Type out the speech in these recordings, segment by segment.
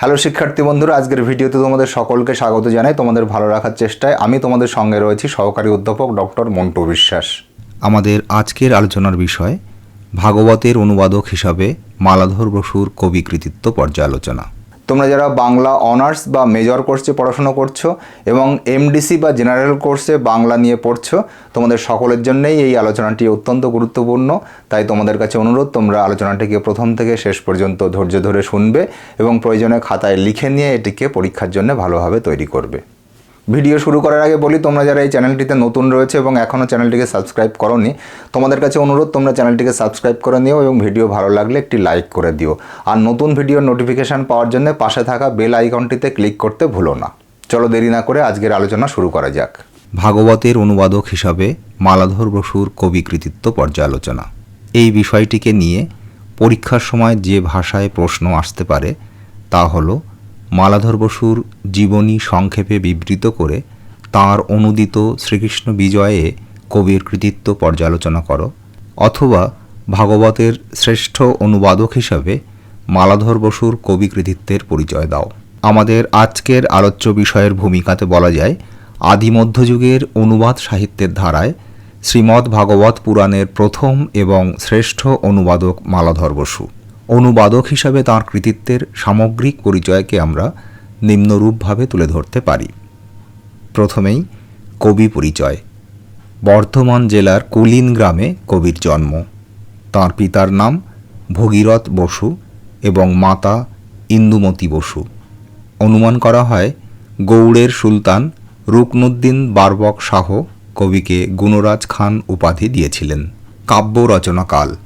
Hello শিক্ষার্থী বন্ধুরা, আজকের ভিডিওতে তোমাদের সকলকে স্বাগত জানাই তোমাদের ভালো রাখার চেষ্টায়। আমি তোমাদের সঙ্গে রয়েছি সহকারী অধ্যাপক ডক্টর মন্টু বিশ্বাস। আমাদের আজকের আলোচনার বিষয় ভাগবতের অনুবাদক হিসাবে মালাধর বসুর কবি কৃতিত্ব পর্যালোচনা। তোমরা যারা বাংলা অনার্স বা মেজর কোর্সে পড়াশুনো করছ এবং এমডিসি বা জেনারেল কোর্সে বাংলা নিয়ে পড়ছো, তোমাদের সকলের জন্যেই এই আলোচনাটি অত্যন্ত গুরুত্বপূর্ণ। তাই তোমাদের কাছে অনুরোধ, তোমরা আলোচনাটিকে প্রথম থেকে শেষ পর্যন্ত ধৈর্য ধরে শুনবে এবং প্রয়োজনে খাতায় লিখে নিয়ে এটিকে পরীক্ষার জন্য ভালোভাবে তৈরি করবে। ভিডিও শুরু করার আগে বলি, তোমরা যারা এই চ্যানেলটিতে নতুন রয়েছে এবং এখনও চ্যানেলটিকে সাবস্ক্রাইব করনি, তোমাদের কাছে অনুরোধ, তোমরা চ্যানেলটিকে সাবস্ক্রাইব করে নিও এবং ভিডিও ভালো লাগলে একটি লাইক করে দিও। আর নতুন ভিডিওর নোটিফিকেশান পাওয়ার জন্য পাশে থাকা বেল আইকনটিতে ক্লিক করতে ভুলো না। চলো দেরি না করে আজকের আলোচনা শুরু করা যাক। ভাগবতের অনুবাদক হিসাবে মালাধর বসুর কবি কৃতিত্ব পর্যালোচনা। এই বিষয়টিকে নিয়ে পরীক্ষার সময় যে ভাষায় প্রশ্ন আসতে পারে, তা হল মালাধর বসুর জীবনী সংক্ষেপে বিবৃত করে তার অনুদিত শ্রীকৃষ্ণ বিজয়ে কবির কৃতিত্ব পর্যালোচনা করো, অথবা ভাগবতের শ্রেষ্ঠ অনুবাদক হিসাবে মালাধর বসুর কবি কৃতিত্বের পরিচয় দাও। আমাদের আজকের আলোচ্য বিষয়ের ভূমিকাতে বলা যায় আদি মধ্যযুগের অনুবাদ সাহিত্যের ধারায় শ্রীমদ্ ভাগবত পুরাণের প্রথম এবং শ্রেষ্ঠ অনুবাদক মালাধর বসু। অনুবাদক হিসাবে তাঁর কৃতিত্বের সামগ্রিক পরিচয়কে আমরা নিম্নরূপভাবে তুলে ধরতে পারি। প্রথমেই, কবি পরিচয়। বর্ধমান জেলার কুলিন গ্রামে কবির জন্ম। তাঁর পিতার নাম ভগীরথ বসু এবং মাতা ইন্দুমতি বসু। অনুমান করা হয়, গৌড়ের সুলতান রুকনুদ্দিন বারবক শাহ কবিকে গুণরাজ খান উপাধি দিয়েছিলেন। কাব্য রচনাকাল।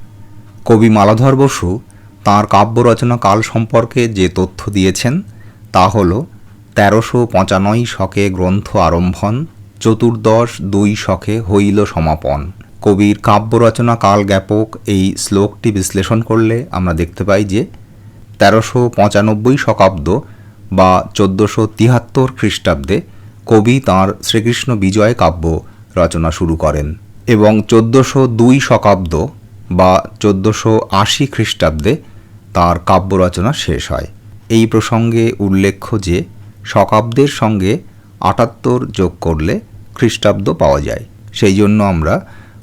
কবি মালাধর বসু তাঁর কাব্য রচনাকাল সম্পর্কে যে তথ্য দিয়েছেন, তা হল তেরোশো পঁচানয় শকে গ্রন্থ আরম্ভন, চতুর্দশ দুই শকে হইল সমাপন। কবির কাব্য রচনা কাল জ্ঞাপক এই শ্লোকটি বিশ্লেষণ করলে আমরা দেখতে পাই যে তেরোশো পঁচানব্বই শকাব্দ বা চোদ্দোশো তিয়াত্তর খ্রিস্টাব্দে কবি তাঁর শ্রীকৃষ্ণ বিজয় কাব্য রচনা শুরু করেন এবং চোদ্দোশো দুই শকাব্দ বা চোদ্দোশো আশি খ্রিস্টাব্দে তাঁর কাব্য রচনা শেষ হয়। এই প্রসঙ্গে উল্লেখ্য যে শকাব্দের সঙ্গে আটাত্তর যোগ করলে খ্রিস্টাব্দ পাওয়া যায়। সেই জন্য আমরা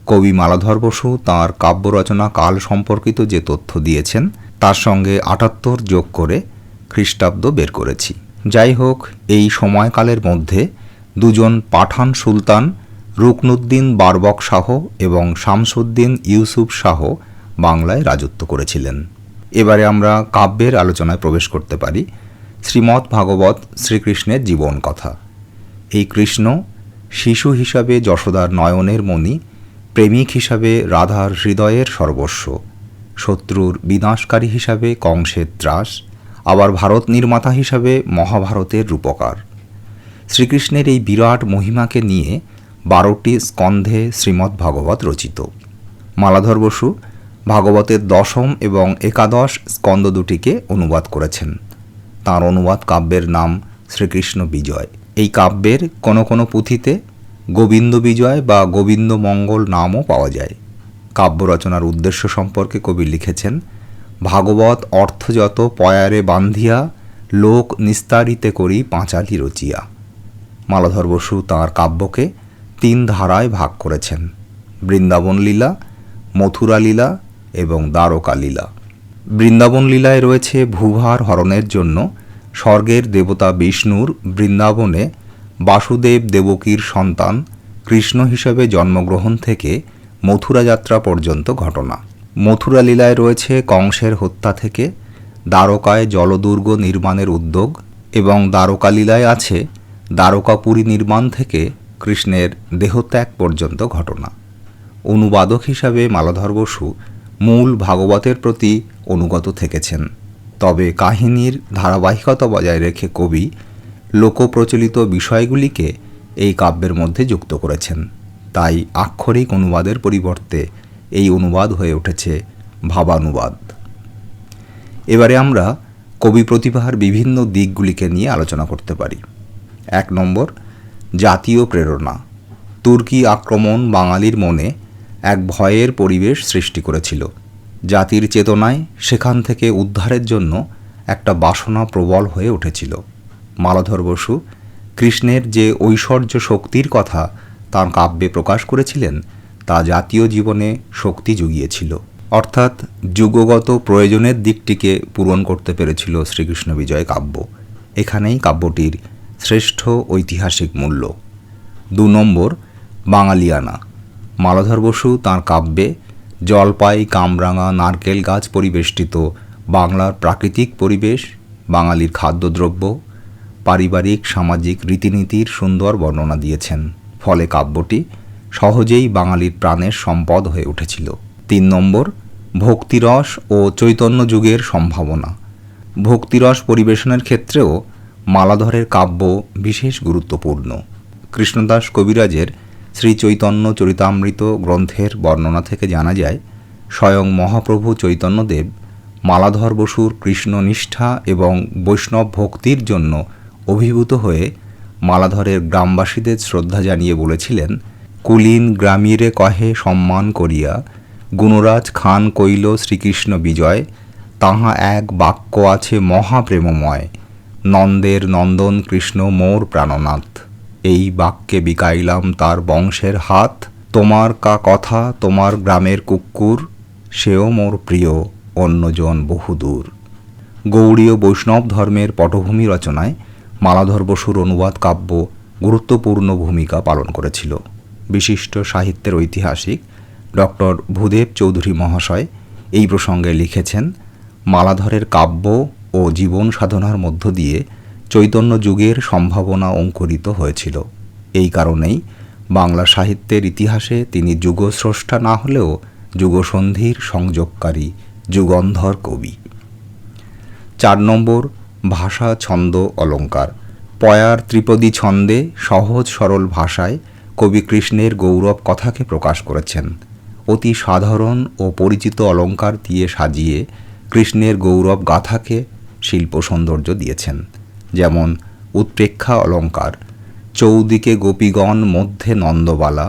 কবি মালাধর বসু তাঁর কাব্য রচনা কাল সম্পর্কিত যে তথ্য দিয়েছেন, তার সঙ্গে আটাত্তর যোগ করে খ্রিস্টাব্দ বের করেছি। যাই হোক, এই সময়কালের মধ্যে দুজন পাঠান সুলতান রুকনুদ্দিন বারবক শাহ এবং শামসুদ্দিন ইউসুফ শাহ বাংলায় রাজত্ব করেছিলেন। এবারে আমরা কাব্যের আলোচনায় প্রবেশ করতে পারি। শ্রীমৎ ভাগবত শ্রীকৃষ্ণের জীবন কথা। এই কৃষ্ণ শিশু হিসাবে যশোদার নয়নের মণি, প্রেমিক হিসাবে রাধার হৃদয়ের সর্বস্ব, শত্রুর বিনাশকারী হিসাবে কংসের ত্রাস, আবার ভারত নির্মাতা হিসাবে মহাভারতের রূপকার। শ্রীকৃষ্ণের এই বিরাট মহিমাকে নিয়ে বারোটি স্কন্ধে শ্রীমদ্ ভাগবত রচিত। মালাধর বসু ভাগবতের দশম এবং একাদশ স্কন্দ দুটিকে অনুবাদ করেছেন। তাঁর অনুবাদ কাব্যের নাম শ্রীকৃষ্ণ বিজয়। এই কাব্যের কোনো কোনো পুঁথিতে গোবিন্দ বিজয় বা গোবিন্দ মঙ্গল নামও পাওয়া যায়। কাব্য রচনার উদ্দেশ্য সম্পর্কে কবি লিখেছেন, ভাগবত অর্থযত পয়ারে বান্ধিয়া, লোক নিস্তারিতে করি পাঁচালি রচিয়া। মালাধর বসু তাঁর কাব্যকে তিন ধারায় ভাগ করেছেন। বৃন্দাবন লীলা, মথুরা লীলা এবং দ্বারকা লীলা। বৃন্দাবন লীলায় রয়েছে ভূভার হরণের জন্য স্বর্গের দেবতা বিষ্ণুর বৃন্দাবনে বাসুদেব দেবকীর সন্তান কৃষ্ণ হিসেবে জন্মগ্রহণ থেকে মথুরা যাত্রা পর্যন্ত ঘটনা। মথুরা লীলায় রয়েছে কংসের হত্যা থেকে, দ্বারকায় জলদুর্গ নির্মাণের উদ্যোগ এবং দ্বারকা লীলায় আছে দ্বারকাপুরী নির্মাণ থেকে কৃষ্ণের দেহত্যাগ পর্যন্ত ঘটনা। অনুবাদক হিসাবে মালাধর বসু মূল ভাগবতের প্রতি অনুগত থেকেছেন। তবে কাহিনীর ধারাবাহিকতা বজায় রেখে কবি লোকপ্রচলিত বিষয়গুলিকে এই কাব্যের মধ্যে যুক্ত করেছেন। তাই আক্ষরিক অনুবাদের পরিবর্তে এই অনুবাদ হয়ে উঠেছে ভাবানুবাদ। এবারে আমরা কবি প্রতিভার বিভিন্ন দিকগুলিকে নিয়ে আলোচনা করতে পারি। এক নম্বর জাতীয় প্রেরণা। তুর্কি আক্রমণ বাঙালির মনে এক ভয়ের পরিবেশ সৃষ্টি করেছিল। জাতির চেতনায় সেখান থেকে উদ্ধারের জন্য একটা বাসনা প্রবল হয়ে উঠেছিল। মালাধর বসু কৃষ্ণের যে ঐশ্বর্য শক্তির কথা তার কাব্যে প্রকাশ করেছিলেন, তা জাতীয় জীবনে শক্তি জুগিয়েছিল। অর্থাৎ যুগগত প্রয়োজনের দিকটিকে পূরণ করতে পেরেছিল শ্রীকৃষ্ণ বিজয় কাব্য। এখানেই কাব্যটির শ্রেষ্ঠ ঐতিহাসিক মূল্য। দু নম্বর, বাঙালিয়ানা। মালাধর বসু তাঁর কাব্যে জলপাই, কামরাঙা, নারকেল গাছ পরিবেষ্টিত বাংলার প্রাকৃতিক পরিবেশ, বাঙালির খাদ্যদ্রব্য, পারিবারিক, সামাজিক রীতিনীতির সুন্দর বর্ণনা দিয়েছেন। ফলে কাব্যটি সহজেই বাঙালির প্রাণের সম্পদ হয়ে উঠেছিল। তিন নম্বর, ভক্তিরস ও চৈতন্য যুগের সম্ভাবনা। ভক্তিরস পরিবেশনের ক্ষেত্রেও মালাধরের কাব্য বিশেষ গুরুত্বপূর্ণ। কৃষ্ণদাস কবিরাজের শ্রী চৈতন্য চরিতামৃত গ্রন্থের বর্ণনা থেকে জানা যায়, স্বয়ং মহাপ্রভু চৈতন্যদেব মালাধর বসুর কৃষ্ণনিষ্ঠা এবং বৈষ্ণব ভক্তির জন্য অভিভূত হয়ে মালাধরের গ্রামবাসীদের শ্রদ্ধা জানিয়ে বলেছিলেন, কুলীন গ্রামীরে কহে সম্মান করিয়া, গুণরাজ খান কইল শ্রীকৃষ্ণ বিজয়, তাহা এক বাক্য আছে মহাপ্রেমময়। নন্দের নন্দন কৃষ্ণ মোর প্রাণনাথ। এই বাক্যে বিকাইলাম তার বংশের হাত। তোমার কা কথা, তোমার গ্রামের কুকুর, সেও মোর প্রিয়, অন্যজন বহুদূর গৌড়ীয় বৈষ্ণব ধর্মের পটভূমি রচনায় মালাধর বসুর অনুবাদ কাব্য গুরুত্বপূর্ণ ভূমিকা পালন করেছিল। বিশিষ্ট সাহিত্যের ঐতিহাসিক ডক্টর ভূদেব চৌধুরী মহাশয় এই প্রসঙ্গে লিখেছেন, মালাধরের কাব্য ও জীবন সাধনার মধ্য দিয়ে চৈতন্য যুগের সম্ভাবনা অঙ্কুরিত হয়েছিল। এই কারণেই বাংলা সাহিত্যের ইতিহাসে তিনি যুগস্রষ্টা না হলেও যুগসন্ধির সংযোগকারী, যুগন্ধর কবি। চার নম্বর, ভাষা ছন্দ অলঙ্কার। পয়ার ত্রিপদী ছন্দে সহজ সরল ভাষায় কবি কৃষ্ণের গৌরব কথাকে প্রকাশ করেছেন। অতি সাধারণ ও পরিচিত অলঙ্কার দিয়ে সাজিয়ে কৃষ্ণের গৌরব গাথাকে শিল্প সৌন্দর্য দিয়েছেন, যেমন উৎপ্রেক্ষা অলঙ্কার, চৌদিকে গোপীগণ মধ্যে নন্দবালা,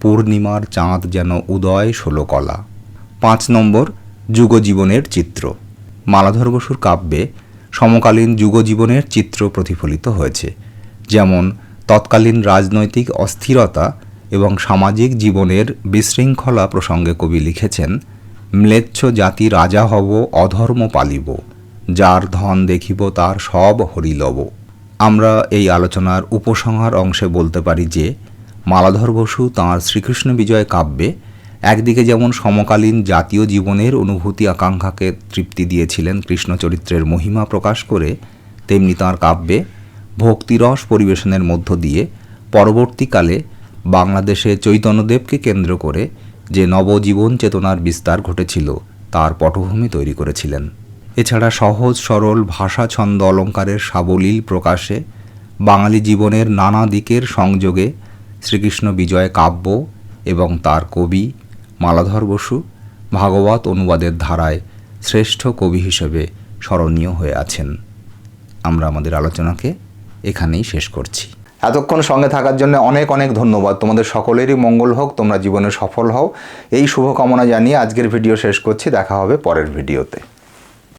পূর্ণিমার চাঁদ যেন উদয় ষোলকলা। পাঁচ নম্বর, যুগজীবনের চিত্র। মালাধর বসুর কাব্যে সমকালীন যুগজীবনের চিত্র প্রতিফলিত হয়েছে, যেমন তৎকালীন রাজনৈতিক অস্থিরতা এবং সামাজিক জীবনের বিশৃঙ্খলা প্রসঙ্গে কবি লিখেছেন, ম্লেচ্ছ জাতি রাজা হব, অধর্ম পালিব। যার ধন দেখিব তার সব হরিলব। আমরা এই আলোচনার উপসংহার অংশে বলতে পারি যে, মালাধর বসু তাঁর শ্রীকৃষ্ণ বিজয় কাব্যে একদিকে যেমন সমকালীন জাতীয় জীবনের অনুভূতি আকাঙ্ক্ষাকে তৃপ্তি দিয়েছিলেন কৃষ্ণ চরিত্রের মহিমা প্রকাশ করে, তেমনি তাঁর কাব্যে ভক্তিরস পরিবেশনের মধ্য দিয়ে পরবর্তীকালে বাংলাদেশে চৈতন্যদেবকে কেন্দ্র করে যে নবজীবন চেতনার বিস্তার ঘটেছিল, তার পটভূমি তৈরি করেছিলেন। এছাড়া সহজ, সরল ভাষা ছন্দ অলঙ্কারের সাবলীল প্রকাশে, বাঙালি জীবনের নানা দিকের সংযোগে শ্রীকৃষ্ণ বিজয় কাব্য এবং তার কবি মালাধর বসু ভাগবত অনুবাদের ধারায় শ্রেষ্ঠ কবি হিসেবে স্মরণীয় হয়ে আছেন। আমরা আমাদের আলোচনাকে এখানেই শেষ করছি। এতক্ষণ সঙ্গে থাকার জন্য অনেক অনেক ধন্যবাদ। তোমাদের সকলেরই মঙ্গল হোক, তোমরা জীবনে সফল হও। এই শুভকামনা জানিয়ে আজকের ভিডিও শেষ করছি। দেখা হবে পরের ভিডিওতে।